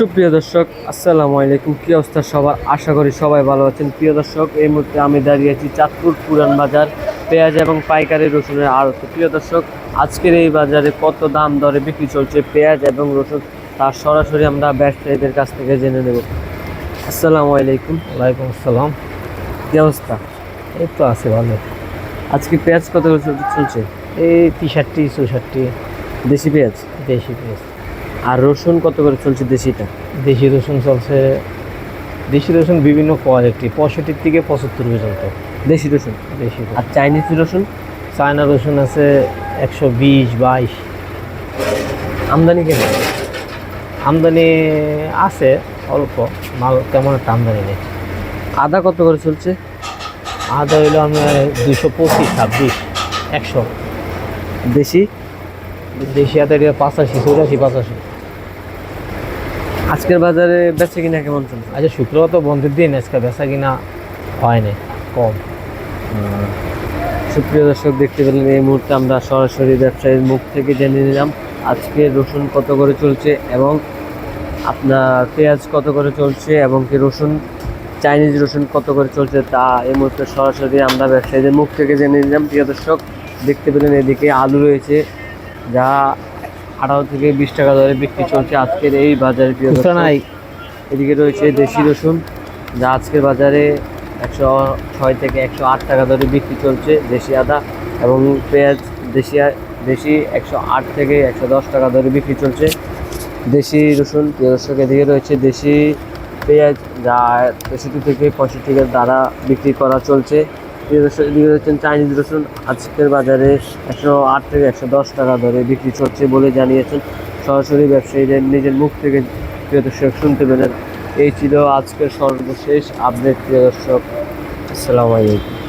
সুপ্রিয় দর্শক আসসালামু আলাইকুম। কী অবস্থা সবার? আশা করি সবাই ভালো আছেন। প্রিয় দর্শক এই মুহূর্তে আমি দাঁড়িয়ে আছি চাঁদপুর পুরান বাজার পেঁয়াজ এবং পাইকারি রসুনের আড়ত। প্রিয় দর্শক আজকের এই বাজারে কত দাম দরে বিক্রি চলছে পেঁয়াজ এবং রসুন তার সরাসরি আমরা ব্যবসায়ীদের কাছ থেকে জেনে নেব। আসসালামু আলাইকুম। ওয়ালাইকুম আসসালাম। কি অবস্থা? এই তো আছে ভালো। আজকে পেঁয়াজ কত চলছে? এই তিষট্টি চৌষট্টি। দেশি পেঁয়াজ? দেশি পেঁয়াজ। আর রসুন কত করে চলছে দেশিটা দেশি রসুন চলছে দেশি রসুন বিভিন্ন কোয়ালিটি পঁয়ষট্টির থেকে পঁচাত্তর পর্যন্ত। দেশি রসুন? দেশি আর চাইনিজ রসুন? চায়না রসুন আছে একশো বিশ বাইশ। আমদানি কেন আমদানি আছে অল্প মাল তেমন একটা আমদানি নেই। আদা কত করে চলছে? আদা হইল আমরা দুশো পঁচিশ ছাব্বিশ একশো। দেশি? দেশি আদা পাঁচাশি চৌরাশি পাঁচাশি। আজকের বাজারে বেচা কিনা কেমন চলছে? আচ্ছা শুক্রবার তো বন্ধের দিন আজকে বেচা কিনা হয় নাই কম সুপ্রিয় দর্শক দেখতে পেলেন এই মুহূর্তে আমরা সরাসরি ব্যবসায়ীর মুখ থেকে জেনে নিলাম আজকে রসুন কত করে চলছে এবং আপনার পেঁয়াজ কত করে চলছে এবং কি রসুন চাইনিজ রসুন কত করে চলছে তা এই মুহূর্তে সরাসরি আমরা ব্যবসায়ীদের মুখ থেকে জেনে নিলাম। প্রিয় দর্শক দেখতে পেলেন এদিকে আলু রয়েছে যা আঠারো থেকে বিশ টাকা দরে বিক্রি চলছে আজকের এই বাজারে প্রিয় নাই। এদিকে রয়েছে দেশি রসুন যা আজকের বাজারে একশো ছয় থেকে একশো আট টাকা দরে বিক্রি চলছে দেশি আদা এবং পেঁয়াজ দেশি দেশি একশো আট থেকে একশো দশ টাকা দরে বিক্রি চলছে। দেশি রসুন প্রিয় দর্শক এদিকে রয়েছে দেশি পেঁয়াজ যা তেষট্টি থেকে পঁয়ষট্টি দ্বারা বিক্রি করা চলছে। রয়েছেন চাইনিজ রসুন আজকের বাজারে একশো আট থেকে একশো দশ টাকা ধরে বিক্রি চলছে বলে জানিয়েছেন সরাসরি ব্যবসায়ীদের নিজের মুখ থেকে প্রিয় দর্শক শুনতে পেলেন। এই ছিল আজকের সর্বশেষ আপডেট, প্রিয় দর্শক, আসসালামু আলাইকুম।